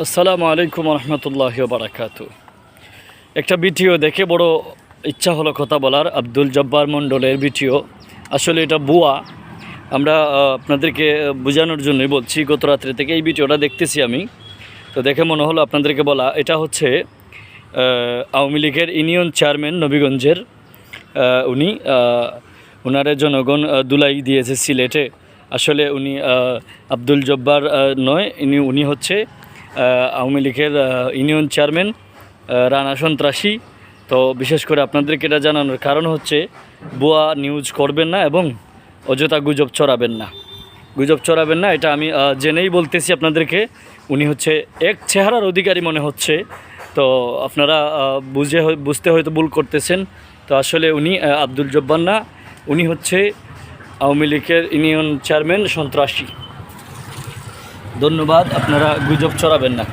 আসসালামু আলাইকুম রহমতুল্লাহ বারাকাত একটা ভিডিও দেখে বড় ইচ্ছা হলো কথা বলার। আব্দুল জব্বার মণ্ডলের ভিডিও। আসলে এটা বুয়া। আমরা আপনাদেরকে বোঝানোর জন্যই বলছি, গত রাত্রে থেকে এই ভিডিওটা দেখতেছি আমি। তো দেখে মনে হলো আপনাদেরকে বলা, এটা হচ্ছে আওয়ামী লীগের ইউনিয়ন চেয়ারম্যান নবীগঞ্জের উনি ওনারে জনগণ দুলাই দিয়েছে সিলেটে। আসলে উনি আব্দুল জব্বার নয়, ইনি, উনি হচ্ছে আওয়ামী লীগের ইউনিয়ন চেয়ারম্যান রানা সন্ত্রাসী। তো বিশেষ করে আপনাদেরকে এটা জানানোর কারণ হচ্ছে বুয়া নিউজ করবেন না এবং অযথা গুজব ছড়াবেন না। গুজব ছড়াবেন না, এটা আমি জেনেই বলতেছি আপনাদেরকে। উনি হচ্ছে এক চেহারার অধিকারী মনে হচ্ছে। তো আপনারা বুঝে বুঝতে হয়তো ভুল করতেছেন। তো আসলে উনি আব্দুল জব্বার না, উনি হচ্ছে আওয়ামী লীগের ইউনিয়ন চেয়ারম্যান সন্ত্রাসী। ধন্যবাদ আপনারা গুজব ছড়াবেন না।